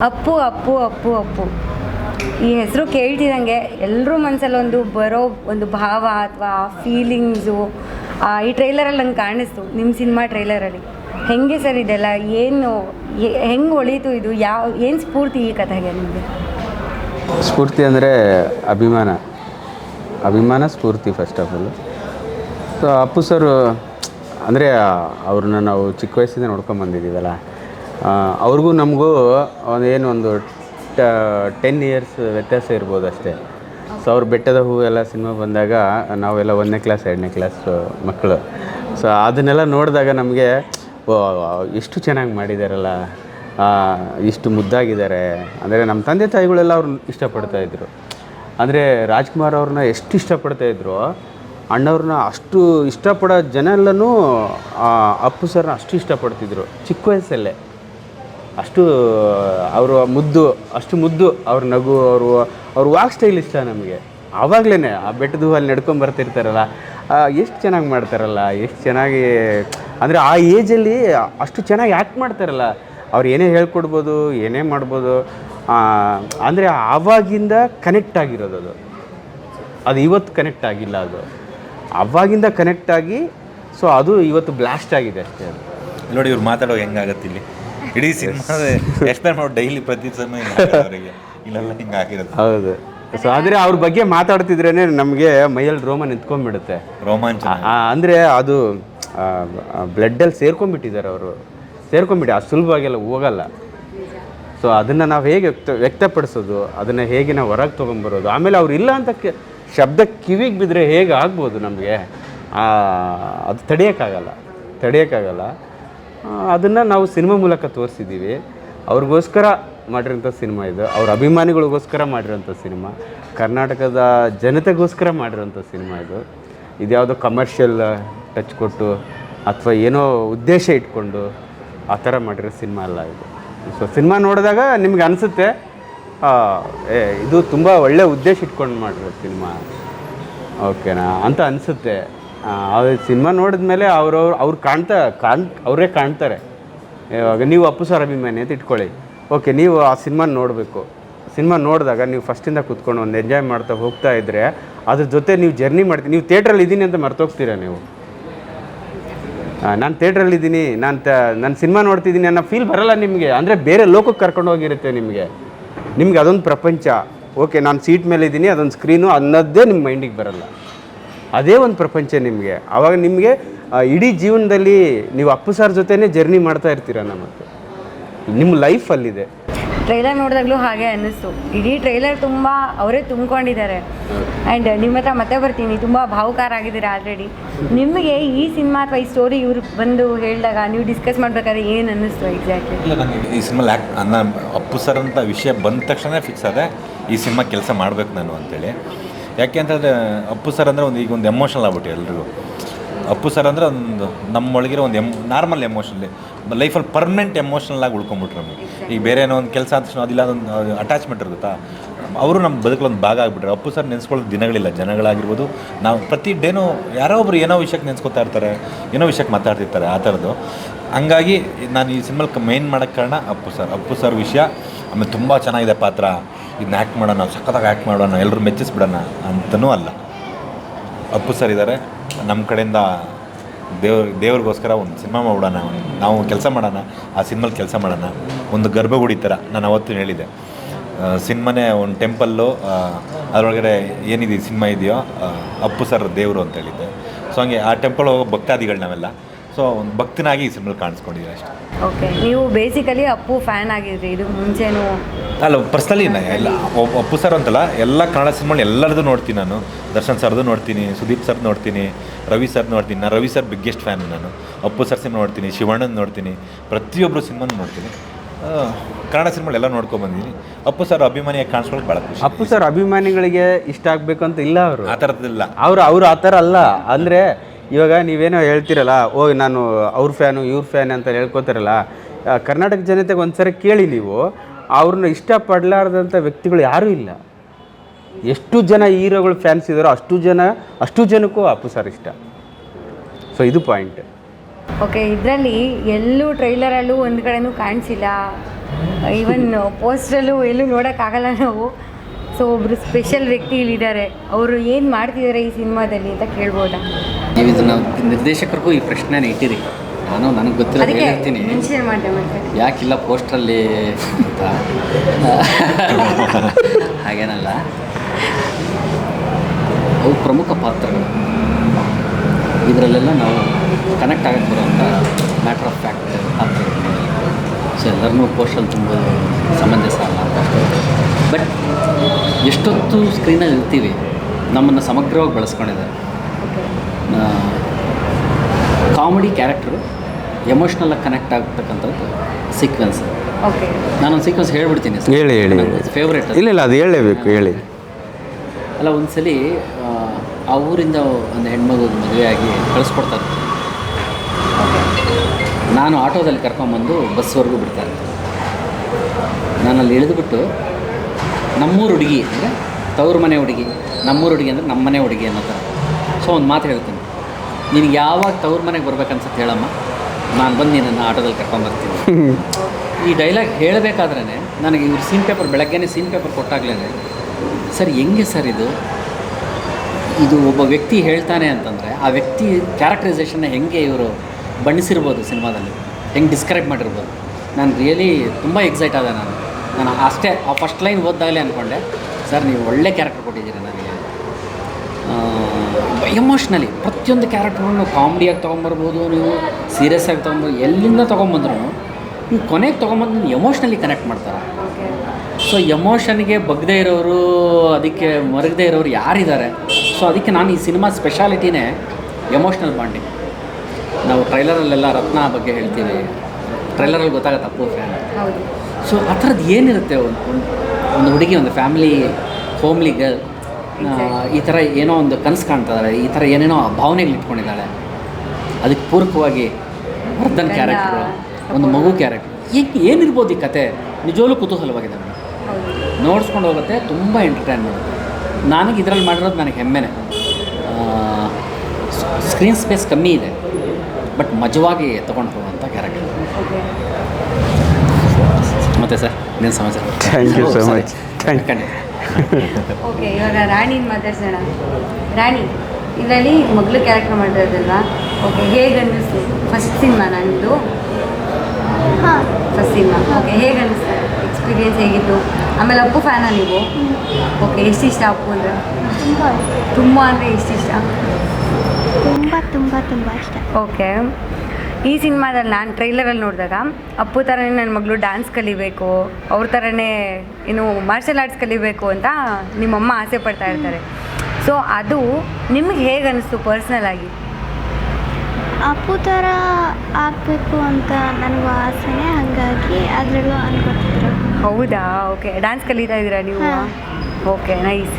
ಅಪ್ಪು ಅಪ್ಪು ಅಪ್ಪು ಅಪ್ಪು. ಈ ಹೆಸರು ಕೇಳ್ತಿದ್ದಂಗೆ ಎಲ್ಲರೂ ಮನಸ್ಸಲ್ಲೊಂದು ಬರೋ ಒಂದು ಭಾವ ಅಥವಾ ಫೀಲಿಂಗ್ಸು ಈ ಟ್ರೈಲರಲ್ಲಿ ನಂಗೆ ಕಾಣಿಸ್ತು ನಿಮ್ಮ ಸಿನಿಮಾ ಟ್ರೈಲರಲ್ಲಿ ಹೆಂಗೆ ಸರ್ ಇದೆಲ್ಲ? ಏನು ಹೆಂಗೆ ಹೊಳೀತು ಇದು? ಯಾವ ಏನು ಸ್ಫೂರ್ತಿ ಈ ಕಥೆಗೆ ನಿಮಗೆ? ಸ್ಫೂರ್ತಿ ಅಂದರೆ ಅಭಿಮಾನ. ಅಭಿಮಾನ ಸ್ಫೂರ್ತಿ first of all so Appu sir ಅಂದರೆ ಅವ್ರನ್ನ ನಾವು ಚಿಕ್ಕ ವಯಸ್ಸಿಂದ ನೋಡ್ಕೊಂಡು ಬಂದಿದ್ದೀವಲ್ಲ ಆ, ಅವ್ರಿಗೂ ನಮಗೂ ಒಂದು ಏನು ಒಂದು ಟೆನ್ ಇಯರ್ಸ್ ವ್ಯತ್ಯಾಸ ಇರ್ಬೋದು ಅಷ್ಟೇ. ಸೊ ಅವ್ರು ಬೆಟ್ಟದ ಹೂವು ಎಲ್ಲ ಸಿನಿಮಾ ಬಂದಾಗ ನಾವೆಲ್ಲ ಒಂದನೇ ಕ್ಲಾಸ್ ಎರಡನೇ ಕ್ಲಾಸ್ ಮಕ್ಕಳು. ಸೊ ಅದನ್ನೆಲ್ಲ ನೋಡಿದಾಗ ನಮಗೆ ಎಷ್ಟು ಚೆನ್ನಾಗಿ ಮಾಡಿದಾರಲ್ಲ ಇಷ್ಟು ಮುದ್ದಾಗಿದ್ದಾರೆ. ಅಂದರೆ ನಮ್ಮ ತಂದೆ ತಾಯಿಗಳೆಲ್ಲ ಅವ್ರನ್ನ ಇಷ್ಟಪಡ್ತಾ ಇದ್ರು. ಅಂದರೆ ರಾಜ್ಕುಮಾರ್ ಅವ್ರನ್ನ ಎಷ್ಟು ಇಷ್ಟಪಡ್ತಾ ಇದ್ರು, ಅಣ್ಣವ್ರನ್ನ ಅಷ್ಟು ಇಷ್ಟಪಡೋ ಜನ ಎಲ್ಲನೂ ಅಪ್ಪು ಸರ್ನ ಅಷ್ಟು ಇಷ್ಟಪಡ್ತಿದ್ರು. ಚಿಕ್ಕ ವಯಸ್ಸಲ್ಲೇ. ಅಷ್ಟು, ಅವರು ಮುದ್ದು, ಅಷ್ಟು ಮುದ್ದು ಅವ್ರ ನಗು, ಅವರು, ಅವ್ರ ವಾಕ್ ಸ್ಟೈಲ್ ಇಷ್ಟ ನಮಗೆ. ಆವಾಗಲೇ ಆ ಬೆಟ್ಟದ ಅಲ್ಲಿ ನಡ್ಕೊಂಡು ಬರ್ತಿರ್ತಾರಲ್ಲ ಎಷ್ಟು ಚೆನ್ನಾಗಿ ಮಾಡ್ತಾರಲ್ಲ, ಎಷ್ಟು ಚೆನ್ನಾಗಿ, ಅಂದರೆ ಆ ಏಜಲ್ಲಿ ಅಷ್ಟು ಚೆನ್ನಾಗಿ ಆ್ಯಕ್ಟ್ ಮಾಡ್ತಾರಲ್ಲ. ಅವ್ರು ಏನೇ ಹೇಳ್ಕೊಡ್ಬೋದು, ಏನೇ ಮಾಡ್ಬೋದು ಅಂದರೆ ಆವಾಗಿಂದ ಕನೆಕ್ಟ್ ಆಗಿರೋದು ಅದು. ಅದು ಇವತ್ತು ಕನೆಕ್ಟ್ ಆಗಿಲ್ಲ ಅದು. ಅವಾಗಿಂದ ಕನೆಕ್ಟ್ ಆಗಿ ಸೊ ಅದು ಇವತ್ತು ಬ್ಲಾಸ್ಟ್ ಆಗಿದೆ ಅಷ್ಟೇ ಅದು. ನೋಡಿ ಇವ್ರು ಮಾತಾಡೋ ಹೆಂಗಾಗತ್ತೆ ಇಲ್ಲಿ? ಇಡೀ ಸಿನಿಮಾ ಎಕ್ಸ್ಪ್ಲೇನ್ ಮಾಡೋ ಡೈಲಿ ಪ್ರತಿ ಸಮಯ ಅವರಿಗೆ ಇಲ್ಲೆಲ್ಲ ಹಿಂಗೆ ಆಗಿರೋದು ಹೌದು. ಸೊ ಆದರೆ ಅವ್ರ ಬಗ್ಗೆ ಮಾತಾಡ್ತಿದ್ರೇ ನಮಗೆ ಮೈಯಲ್ಲಿ ರೋಮನ್ ನಿಂತ್ಕೊಂಡ್ಬಿಡುತ್ತೆ. ರೋಮಾಂಚನ. ಆ, ಅಂದರೆ ಅದು ಬ್ಲಡ್ಡಲ್ಲಿ ಸೇರ್ಕೊಂಡ್ಬಿಟ್ಟಿದ್ದಾರೆ ಅವರು. ಸೇರ್ಕೊಂಡ್ಬಿಟ್ಟು ಅಷ್ಟು ಸುಲಭವಾಗೆಲ್ಲ ಹೋಗಲ್ಲ. ಸೊ ಅದನ್ನು ನಾವು ಹೇಗೆ ವ್ಯಕ್ತ ವ್ಯಕ್ತಪಡಿಸೋದು? ಅದನ್ನು ಹೇಗೆ ನಾವು ಹೊರಗೆ ತೊಗೊಂಬರೋದು ಆಮೇಲೆ ಅವ್ರು ಇಲ್ಲ ಅಂತ ಕೆ- ಶಬ್ದ ಕಿವಿಗೆ ಬಿದ್ದರೆ ಹೇಗೆ ಆಗ್ಬೋದು ನಮಗೆ? ಅದು ತಡೆಯೋಕ್ಕಾಗಲ್ಲ. ತಡೆಯೋಕ್ಕಾಗಲ್ಲ. ಅದನ್ನು ನಾವು ಸಿನಿಮಾ ಮೂಲಕ ತೋರಿಸಿದ್ದೀವಿ ಅವ್ರಿಗೋಸ್ಕರ ಮಾಡಿರೋಂಥ ಸಿನಿಮಾ ಇದು. ಅವ್ರ ಅಭಿಮಾನಿಗಳಿಗೋಸ್ಕರ ಮಾಡಿರೋಂಥ ಸಿನಿಮಾ. ಕರ್ನಾಟಕದ ಜನತೆಗೋಸ್ಕರ ಮಾಡಿರೋಂಥ ಸಿನಿಮಾ ಇದು. ಇದ್ಯಾವುದೋ ಕಮರ್ಷಿಯಲ್ ಟಚ್ ಕೊಟ್ಟು ಅಥವಾ ಏನೋ ಉದ್ದೇಶ ಇಟ್ಕೊಂಡು ಆ ಥರ ಮಾಡಿರೋ ಸಿನಿಮಾ ಅಲ್ಲ ಇದು. ಸೊ ಸಿನಿಮಾ ನೋಡಿದಾಗ ನಿಮ್ಗೆ ಅನಿಸುತ್ತೆ ಏ, ಇದು ತುಂಬ ಒಳ್ಳೆ ಉದ್ದೇಶ ಇಟ್ಕೊಂಡು ಮಾಡಿರೋ ಸಿನಿಮಾ. ಓಕೆನಾ ಅಂತ ಅನಿಸುತ್ತೆ. ಅವ್ರ ಸಿನಿಮಾ ನೋಡಿದ ಮೇಲೆ ಅವ್ರವ್ರು ಅವ್ರು ಕಾಣ್ತಾ ಕಾಣ್ ಅವರೇ ಕಾಣ್ತಾರೆ. ಇವಾಗ ನೀವು ಅಪ್ಪು ಸರ್ ಅಭಿಮಾನಿ ಅಂತ ಇಟ್ಕೊಳ್ಳಿ. ಓಕೆ, ನೀವು ಆ ಸಿನಿಮಾ ನೋಡಬೇಕು. ಸಿನಿಮಾ ನೋಡಿದಾಗ ನೀವು ಫಸ್ಟಿಂದ ಕೂತ್ಕೊಂಡು ಒಂದು ಎಂಜಾಯ್ ಮಾಡ್ತಾ ಹೋಗ್ತಾ ಇದ್ದರೆ ಅದ್ರ ಜೊತೆ ನೀವು ಜರ್ನಿ ಮಾಡ್ತೀನಿ ನೀವು ಥಿಯೇಟ್ರಲ್ಲಿ ಇದ್ದೀನಿ ಅಂತ ಮರ್ತೋಗ್ತೀರಾ ನೀವು? ನಾನು ಥಿಯೇಟ್ರಲ್ಲಿ ಇದ್ದೀನಿ, ನಾನು ತ ನಾನು ಸಿನಿಮಾ ನೋಡ್ತಿದ್ದೀನಿ ಅನ್ನೋ ಫೀಲ್ ಬರಲ್ಲ ನಿಮಗೆ. ಅಂದರೆ ಬೇರೆ ಲೋಕಕ್ಕೆ ಕರ್ಕೊಂಡು ಹೋಗಿರುತ್ತೆ ನಿಮಗೆ. ನಿಮಗೆ ಅದೊಂದು ಪ್ರಪಂಚ. ಓಕೆ, ನಾನು ಸೀಟ್ ಮೇಲೆ ಇದ್ದೀನಿ ಅದೊಂದು ಸ್ಕ್ರೀನು ಅನ್ನೋದೇ ನಿಮ್ಮ ಮೈಂಡಿಗೆ ಬರಲ್ಲ. ಅದೇ ಒಂದು ಪ್ರಪಂಚ ನಿಮಗೆ. ಆವಾಗ ನಿಮಗೆ ಇಡೀ ಜೀವನದಲ್ಲಿ ನೀವು ಅಪ್ಪು ಸರ್ ಜೊತೆನೇ ಜರ್ನಿ ಮಾಡ್ತಾ ಇರ್ತೀರ ನಮಗೆ ನಿಮ್ಮ ಲೈಫ್ ಅಲ್ಲಿದೆ. ಟ್ರೈಲರ್ ನೋಡಿದಾಗಲೂ ಹಾಗೆ ಅನ್ನಿಸ್ತು. ಇಡೀ ಟ್ರೈಲರ್ ತುಂಬ ಅವರೇ ತುಂಬಿಕೊಂಡಿದ್ದಾರೆ. ಆ್ಯಂಡ್ ನಿಮ್ಮ ಹತ್ರ ಮತ್ತೆ ಬರ್ತೀನಿ. ತುಂಬ ಭಾವುಕಾರ ಆಗಿದ್ದೀರಾ ಆಲ್ರೆಡಿ ನಿಮಗೆ ಈ ಸಿನಿಮಾ ಅಥವಾ ಈ ಸ್ಟೋರಿ ಇವರು ಬಂದು ಹೇಳಿದಾಗ ನೀವು ಡಿಸ್ಕಸ್ ಮಾಡಬೇಕಾದ್ರೆ ಏನು ಅನ್ನಿಸ್ತು ಎಕ್ಸಾಕ್ಟ್ಲಿ ಇಲ್ಲ ನನಗೆ ಈ ಸಿನಿಮಾ ಲ್ಯಾಕ್ ಅನ್ನ ಅಪ್ಪು ಸರ್ ಅಂತ ವಿಷಯ ಬಂದ ತಕ್ಷಣ ಫಿಕ್ಸ್ ಆದೆ ಈ ಸಿನಿಮಾ ಕೆಲಸ ಮಾಡಬೇಕು ನಾನು ಅಂತೇಳಿ. ಯಾಕೆ ಅಂತಂದರೆ ಅಪ್ಪು ಸರ್ ಅಂದರೆ ಒಂದು ಈಗ ಒಂದು ಎಮೋಷನಲ್ ಆಗ್ಬಿಟ್ಟು ಎಲ್ರಿಗೂ. ಅಪ್ಪು ಸರ್ ಅಂದರೆ ಒಂದು ನಮ್ಮೊಳಗಿರೋ ಒಂದು ಎಂ ನಾರ್ಮಲ್ ಎಮೋಷನಲ್ಲಿ ಲೈಫಲ್ಲಿ ಪರ್ಮನೆಂಟ್ ಎಮೋಷನಲ್ ಆಗಿ ಉಳ್ಕೊಂಬಿಟ್ರು ನಮಗೆ. ಈಗ ಬೇರೆ ಏನೋ ಒಂದು ಕೆಲಸ ಆದಷ್ಟು ಅದಿಲ್ಲ ಅದೊಂದು ಅಟ್ಯಾಚ್ಮೆಂಟ್ ಇರುತ್ತಾ. ಅವರು ನಮ್ಮ ಬದುಕಲೊಂದು ಭಾಗ ಆಗಿಬಿಟ್ರೆ. ಅಪ್ಪು ಸರ್ ನೆನೆಸ್ಕೊಳ್ಳೋದು ದಿನಗಳಿಲ್ಲ. ಜನಗಳಾಗಿರ್ಬೋದು, ನಾವು ಪ್ರತಿ ಡೇನೂ ಯಾರೋ ಒಬ್ರು ಏನೋ ವಿಷಯಕ್ಕೆ ನೆನೆಸ್ಕೊತಾ ಇರ್ತಾರೆ, ಏನೋ ವಿಷಯಕ್ಕೆ ಮಾತಾಡ್ತಿರ್ತಾರೆ, ಆ ಥರದ್ದು. ಹಂಗಾಗಿ ನಾನು ಈ ಸಿನಿಮಲ್ ಮೇನ್ ಮಾಡೋಕ್ಕೆ ಕಾರಣ ಅಪ್ಪು ಸರ್. ಅಪ್ಪು ಸರ್ ವಿಷಯ ಆಮೇಲೆ ತುಂಬ ಚೆನ್ನಾಗಿದೆ ಪಾತ್ರ. ಇದನ್ನ ಆ್ಯಕ್ಟ್ ಮಾಡೋಣ, ಸಖತ್ತಾಗಿ ಆ್ಯಕ್ಟ್ ಮಾಡೋಣ ಎಲ್ಲರೂ ಮೆಚ್ಚಿಸ್ಬಿಡೋಣ ಅಂತನೂ ಅಲ್ಲ. ಅಪ್ಪು ಸರ್ ಇದ್ದಾರೆ ನಮ್ಮ ಕಡೆಯಿಂದ ದೇವ್ರ, ದೇವ್ರಿಗೋಸ್ಕರ ಒಂದು ಸಿನಿಮಾ ಮಾಡೋಣ ನಾವು ಕೆಲಸ ಮಾಡೋಣ, ಆ ಸಿನಿಮಲ್ಲಿ ಕೆಲಸ ಮಾಡೋಣ. ಒಂದು ಗರ್ಭಗುಡಿ ಥರ ನಾನು ಅವತ್ತು ಹೇಳಿದೆ. ಸಿನಿಮಾನೇ ಒಂದು ಟೆಂಪಲ್ಲು ಅದರೊಳಗಡೆ ಏನಿದೆ ಸಿನಿಮಾ ಇದೆಯೋ ಅಪ್ಪು ಸರ್ ದೇವರು ಅಂತ ಹೇಳಿದ್ದೆ. ಸೊ ಹಂಗೆ ಆ ಟೆಂಪಲ್ ಹೋಗೋ ಭಕ್ತಾದಿಗಳು ನಾವೆಲ್ಲ ಸೊ ಒಂದು ಭಕ್ತನಾಗಿ ಈ ಸಿನಿಮಾ ಕಾಣಿಸ್ಕೊಂಡಿದ್ದೀರಿ ಅಷ್ಟೇ. ಓಕೆ ನೀವು ಬೇಸಿಕಲಿ ಅಪ್ಪು ಫ್ಯಾನ್ ಆಗಿದ್ರಿ ಇದು ಮುಂಚೆನೂ? ಅಲ್ಲ ಪರ್ಸ್ನಲಿ ಎಲ್ಲ ಒಬ್ಬ ಅಪ್ಪು ಸರ್ ಅಂತಲ್ಲ ಎಲ್ಲ ಕನ್ನಡ ಸಿನಿಮಾಗಳು ಎಲ್ಲರದ್ದು ನೋಡ್ತೀನಿ ನಾನು. ದರ್ಶನ್ ಸರ್ದು ನೋಡ್ತೀನಿ ಸುದೀಪ್ ಸರ್ ನೋಡ್ತೀನಿ ರವಿ ಸರ್ ನೋಡ್ತೀನಿ ನಾನು ರವಿ ಸರ್ ಬಿಗ್ಗೆಸ್ಟ್ ಫ್ಯಾನ್ ನಾನು. ಅಪ್ಪು ಸರ್ ಸಿನಿಮಾ ನೋಡ್ತೀನಿ ಶಿವಣ್ಣನ ನೋಡ್ತೀನಿ ಪ್ರತಿಯೊಬ್ಬರು ಸಿನಿಮಾನು ನೋಡ್ತೀನಿ. ಆ, ಕನ್ನಡ ಸಿನಿಮಾಗಳು ಎಲ್ಲ ನೋಡ್ಕೊಂಡು ಬಂದಿದ್ದೀನಿ ಅಪ್ಪು ಸರ್ ಅಭಿಮಾನಿಯಾಗಿ ಕಾಣಿಸ್ಕೊಳ್ಳೋಕೆ ಭಾಳ ಖುಷಿ. ಅಪ್ಪು ಸರ್ ಅಭಿಮಾನಿಗಳಿಗೆ ಇಷ್ಟ ಆಗಬೇಕು ಅಂತ ಇಲ್ಲ ಅವರು. ಆ ಥರದ್ದಿಲ್ಲ ಅವರು ಅವ್ರು ಆ ಥರ ಅಲ್ಲ. ಅಂದರೆ ಇವಾಗ ನೀವೇನೋ ಹೇಳ್ತಿರಲ್ಲ ಓ ನಾನು ಅವ್ರ ಫ್ಯಾನು, ಇವ್ರ ಫ್ಯಾನ್ ಅಂತ ಹೇಳ್ಕೊತಾರಲ್ಲ ಕರ್ನಾಟಕ ಜನತೆಗೆ ಒಂದ್ಸರಿ ಕೇಳಿ ನೀವು, ಅವ್ರನ್ನ ಇಷ್ಟಪಡಲಾರ್ದಂಥ ವ್ಯಕ್ತಿಗಳು ಯಾರೂ ಇಲ್ಲ. ಎಷ್ಟು ಜನ ಹೀರೋಗಳು ಫ್ಯಾನ್ಸ್ ಇದ್ದಾರೋ ಅಷ್ಟು ಜನ, ಅಷ್ಟು ಜನಕ್ಕೂ ಅಪ್ಪು ಸರ್ ಇಷ್ಟ. ಸೊ ಇದು ಪಾಯಿಂಟ್ ಓಕೆ ಇದರಲ್ಲಿ ಎಲ್ಲೂ ಟ್ರೈಲರಲ್ಲೂ ಒಂದು ಕಡೆನೂ ಕಾಣಿಸಿಲ್ಲ. ಈವನ್ ಪೋಸ್ಟಲ್ಲೂ ಎಲ್ಲೂ ನೋಡೋಕ್ಕಾಗಲ್ಲ ನಾವು. ಸೊ ಒಬ್ಬರು ಸ್ಪೆಷಲ್ ವ್ಯಕ್ತಿ ಇಲ್ಲಿದ್ದಾರೆ. ಅವರು ಏನು ಮಾಡ್ತಿದ್ದಾರೆ ಈ ಸಿನಿಮಾದಲ್ಲಿ ಅಂತ ಕೇಳ್ಬೋದಾ? ನೀವು ಇದನ್ನ ನಿರ್ದೇಶಕರಿಗೂ ಈ ಪ್ರಶ್ನೆನ ಇಟ್ಟಿರಿ. ನಾನು ನನಗೆ ಗೊತ್ತಿಲ್ಲ ಹೇಳ್ತೀನಿ ಯಾಕಿಲ್ಲ ಪೋಸ್ಟ್ರಲ್ಲಿ ಅಂತ. ಹಾಗೇನಲ್ಲ. ಅವು ಪ್ರಮುಖ ಪಾತ್ರಗಳು. ಇದರಲ್ಲೆಲ್ಲ ನಾವು ಕನೆಕ್ಟ್ ಆಗಕ್ಕೆ ಬರುವಂಥ ಮ್ಯಾಟ್ರ್ ಆಫ್ ಫ್ಯಾಕ್ಟ್ ಪಾತ್ರಗಳು ಸೊ ಎಲ್ಲರನ್ನೂ ಪೋಸ್ಟಲ್ಲಿ ತುಂಬ ಸಮಂಜಸ ಅಲ್ಲ ಬಟ್ ಎಷ್ಟೊತ್ತು ಸ್ಕ್ರೀನಲ್ಲಿ ಇರ್ತೀವಿ ನಮ್ಮನ್ನು ಸಮಗ್ರವಾಗಿ ಬಳಸ್ಕೊಂಡಿದ್ದಾರೆ. ಕಾಮಿಡಿ ಕ್ಯಾರೆಕ್ಟ್ರು ಎಮೋಷ್ನಲಾಗಿ ಕನೆಕ್ಟ್ ಆಗ್ತಕ್ಕಂಥದ್ದು ಸೀಕ್ವೆನ್ಸ್ ಓಕೆ. ನಾನೊಂದು ಸೀಕ್ವೆನ್ಸ್ ಹೇಳ್ಬಿಡ್ತೀನಿ ಹೇಳಿ ಹೇಳಿ ಫೇವ್ರೇಟ್ ಇಲ್ಲ ಇಲ್ಲ ಅದು ಹೇಳಲೇಬೇಕು ಹೇಳಿ. ಅಲ್ಲ ಒಂದ್ಸಲಿ ಆ, ಆ ಊರಿಂದ ಒಂದು ಹೆಣ್ಮಗು ಮದುವೆಯಾಗಿ ಕಳಿಸ್ಕೊಡ್ತಾರೆ. ನಾನು ಆಟೋದಲ್ಲಿ ಕರ್ಕೊಂಬಂದು ಬಸ್ವರೆಗೂ ಬಿಡ್ತಾರೆ. ನಾನಲ್ಲಿ ಇಳಿದುಬಿಟ್ಟು ನಮ್ಮೂರು ಹುಡುಗಿ ಅಂದರೆ ತವ್ರ ಮನೆ ಹುಡುಗಿ ನಮ್ಮೂರು ಹುಡುಗಿ ಅಂದರೆ ನಮ್ಮ ಮನೆ ಹುಡುಗಿ ಅನ್ನೋ ಥರ. ಸೊ ಒಂದು ಮಾತು ಹೇಳ್ತೀನಿ. ನಿನಗೆ ಯಾವಾಗ ತವ್ರ ಮನೆಗೆ ಬರ್ಬೇಕನ್ಸುತ್ತೆ ಹೇಳಮ್ಮ? ನಾನು ಬಂದು ನಿನ್ನನ್ನು ಆಟೋದಲ್ಲಿ ಕರ್ಕೊಂಬರ್ತೀನಿ ಈ ಡೈಲಾಗ್ ಹೇಳಬೇಕಾದ್ರೇ ನನಗೆ ಇವ್ರು ಸೀನ್ ಪೇಪರ್ ಬೆಳಗ್ಗೆನೇ ಸೀನ್ ಪೇಪರ್ ಕೊಟ್ಟಾಗಲೇ ಸರ್, ಹೆಂಗೆ ಸರ್ ಇದು? ಇದು ಒಬ್ಬ ವ್ಯಕ್ತಿ ಹೇಳ್ತಾನೆ ಅಂತಂದರೆ ಆ ವ್ಯಕ್ತಿ ಕ್ಯಾರೆಕ್ಟರೈಸೇಷನ್ನ ಹೆಂಗೆ ಇವರು ಬಣ್ಣಿಸಿರ್ಬೋದು ಸಿನಿಮಾದಲ್ಲಿ? ಹೆಂಗೆ ಡಿಸ್ಕ್ರೈಬ್ ಮಾಡಿರ್ಬೋದು? ನಾನು ರಿಯಲಿ ತುಂಬ ಎಕ್ಸೈಟ್ ಆದ ನಾನು. ನಾನು ಅಷ್ಟೇ, ಆ ಫಸ್ಟ್ ಲೈನ್ ಓದ್ದಾಗಲೇ ಅಂದ್ಕೊಂಡೆ ಸರ್, ನೀವು ಒಳ್ಳೆ ಕ್ಯಾರೆಕ್ಟರ್ ಕೊಟ್ಟಿದ್ದೀರಿ ನನಗೆ. ಎಮೋಷ್ನಲಿ ಪ್ರತಿಯೊಂದು ಕ್ಯಾರೆಕ್ಟರ್ನು ಕಾಮಿಡಿಯಾಗಿ ತೊಗೊಂಬರ್ಬೋದು ನೀವು ಸೀರಿಯಸ್ ಆಗಿ ತೊಗೊಂಬರ್ಬೋದು ಎಲ್ಲಿಂದ ತೊಗೊಂಬಂದ್ರು ನೀವು ಕೊನೆಗೆ ತೊಗೊಂಬಂದು ಎಮೋಷ್ನಲಿ ಕನೆಕ್ಟ್ ಮಾಡ್ತಾರೆ. ಸೊ ಎಮೋಷನ್ಗೆ ಬಗ್ದೇ ಇರೋರು ಅದಕ್ಕೆ ಮರಗದೇ ಇರೋರು ಯಾರಿದ್ದಾರೆ? ಸೊ ಅದಕ್ಕೆ ನಾನು ಈ ಸಿನಿಮಾ ಸ್ಪೆಷಾಲಿಟಿನೇ ಎಮೋಷ್ನಲ್ ಬಾಂಡಿಂಗ್ ನಾವು ಟ್ರೈಲರಲ್ಲೆಲ್ಲ ರತ್ನ ಬಗ್ಗೆ ಹೇಳ್ತೀವಿ. ಟ್ರೈಲರಲ್ಲಿ ಗೊತ್ತಾಗತ್ತೆ ಅಪ್ಪು ಫ್ಯಾನ್ ಸೊ ಆ ಥರದ್ದು ಏನಿರುತ್ತೆ ಒಂದು ಒಂದು ಹುಡುಗಿ ಒಂದು ಫ್ಯಾಮಿಲಿ ಹೋಮ್ಲಿ ಗರ್ಲ್ ಈ ಥರ ಏನೋ ಒಂದು ಕನಸು ಕಾಣ್ತಾ ಇದ್ದಾಳೆ ಈ ಥರ ಏನೇನೋ ಭಾವನೆಗಳು ಇಟ್ಕೊಂಡಿದ್ದಾಳೆ. ಅದಕ್ಕೆ ಪೂರಕವಾಗಿ ವರ್ಧನ್ ಕ್ಯಾರೆಕ್ಟರ್ ಒಂದು ಮಗು ಕ್ಯಾರೆಕ್ಟರ್ ಈಗ ಏನಿರ್ಬೋದು ಈ ಕತೆ? ನಿಜವಲ್ಲೂ ಕುತೂಹಲವಾಗಿದೆ ನೋಡ್ಸ್ಕೊಂಡು ಹೋಗುತ್ತೆ ತುಂಬ ಎಂಟರ್ಟೈನ್ ಮಾಡುತ್ತೆ. ನನಗೆ ಇದರಲ್ಲಿ ಮಾಡಿರೋದು ನನಗೆ ಹೆಮ್ಮೆನೆ. ಸ್ಕ್ರೀನ್ ಸ್ಪೇಸ್ ಕಮ್ಮಿ ಇದೆ. ಬಟ್ ಮಜವಾಗಿ ತೊಗೊಂಡು ಹೋಗುವಂಥ ಕ್ಯಾರೆಕ್ಟರ್ ಮತ್ತೆ ಸರ್ ಇನ್ನೇನು ಸಮಾಚಾರ? Thank you so much thank much. Okay ಇವಾಗ ರಾಣಿನ ಮಾತಾಡ್ಸೋಣ ರಾಣಿ ಇದರಲ್ಲಿ ಮಗಳು ಕ್ಯಾರೆಕ್ಟರ್ ಮಾಡಿರೋದಲ್ವಾ? ಓಕೆ ಹೇಗೆ ಅನ್ನಿಸ್ತು ಫಸ್ಟ್ ಸಿನಿಮಾ ನಂದು ಹಾಂ. ಫಸ್ಟ್ ಸಿನಿಮಾ ಓಕೆ ಹೇಗೆ ಅನ್ನಿಸ್ತು ಎಕ್ಸ್ಪೀರಿಯನ್ಸ್ ಹೇಗಿತ್ತು? ಆಮೇಲೆ ಅಪ್ಪು ಫ್ಯಾನ ನೀವು? ಓಕೆ ಎಷ್ಟು ಇಷ್ಟ ಅಪ್ಪು ಅಂದರೆ? ತುಂಬ ತುಂಬ ಅಂದರೆ ಎಷ್ಟು ಇಷ್ಟ? ತುಂಬ ತುಂಬ ತುಂಬ ಇಷ್ಟ. ಓಕೆ ಈ ಸಿನಿಮಾದಲ್ಲಿ ನಾನು ಟ್ರೈಲರಲ್ಲಿ ನೋಡಿದಾಗ ಅಪ್ಪು ಥರನೇ ನನ್ನ ಮಗಳು ಡ್ಯಾನ್ಸ್ ಕಲಿಬೇಕು ಅವ್ರ ಥರನೇ ಏನು ಮಾರ್ಷಲ್ ಆರ್ಟ್ಸ್ ಕಲಿಬೇಕು ಅಂತ ನಿಮ್ಮಮ್ಮ ಆಸೆ ಪಡ್ತಾ ಇರ್ತಾರೆ. ಸೊ ಅದು ನಿಮ್ಗೆ ಹೇಗೆ ಅನಿಸ್ತು ಪರ್ಸ್ನಲ್ ಆಗಿ? ಅಪ್ಪು ಥರ ಆಗಬೇಕು ಅಂತ ನನಗೂ ಆಸೆನೇ ಹಾಗಾಗಿ ಅದರಲ್ಲೂ ಅನ್ಕೋತಿದ್ರು. ಹೌದಾ? ಓಕೆ ಡ್ಯಾನ್ಸ್ ಕಲಿತಾ ಇದ್ದೀರಾ ನೀವು? Okay nice